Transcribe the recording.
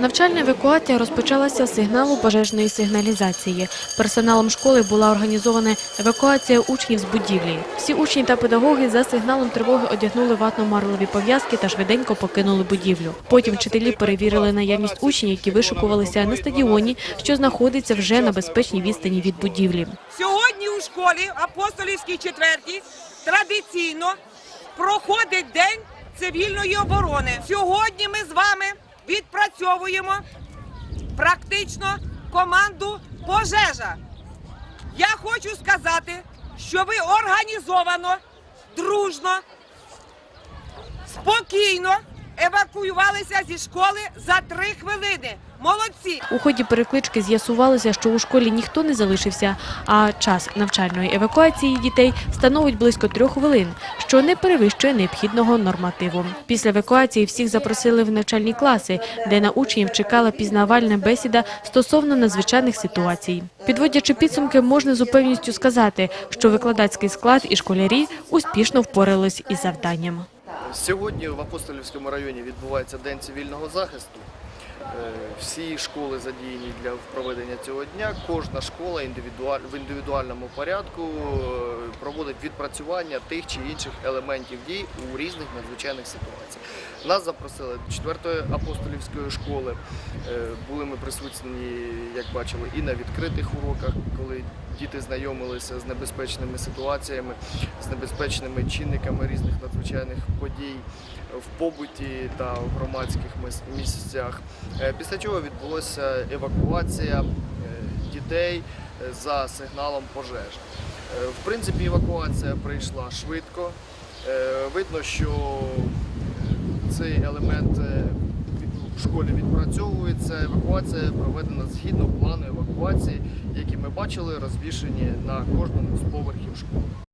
Навчальна евакуація розпочалася з сигналу пожежної сигналізації. Персоналом школи була організована евакуація учнів з будівлі. Всі учні та педагоги за сигналом тривоги одягнули ватно-марлові пов'язки та швиденько покинули будівлю. Потім вчителі перевірили наявність учнів, які вишукувалися на стадіоні, що знаходиться вже на безпечній відстані від будівлі. Сьогодні у школі апостолівській четвертій традиційно проходить День цивільної оборони. Сьогодні ми з вами відпрацьовуємо практично команду пожежа. Я хочу сказати, що ви організовано, дружно, спокійно евакуювалися зі школи за три хвилини. Молодці! У ході переклички з'ясувалося, що у школі ніхто не залишився, а час навчальної евакуації дітей становить близько трьох хвилин, що не перевищує необхідного нормативу. Після евакуації всіх запросили в навчальні класи, де на учнів чекала пізнавальна бесіда стосовно надзвичайних ситуацій. Підводячи підсумки, можна з упевністю сказати, що викладацький склад і школярі успішно впорались із завданням. Сьогодні в Апостолівському районі відбувається День цивільного захисту. Е, Всі школи задіяні для проведення цього дня. Кожна школа в індивідуальному порядку е, проводить відпрацювання тих чи інших елементів дій у різних надзвичайних ситуаціях. Нас запросили до 4 апостолівської школи. Е, Були ми присутні, як бачили, і на відкритих уроках, коли діти знайомилися з небезпечними ситуаціями, з небезпечними чинниками різних надзвичайних подій в побуті та в громадських місцях. Е, Після чого відбулася евакуація е, дітей е, за сигналом пожежі. В принципі, евакуація прийшла швидко. Видно, що цей елемент е, в школі відпрацьовується. Евакуація проведена згідно плану евакуації, які ми бачили розвішені на кожному з поверхів школи.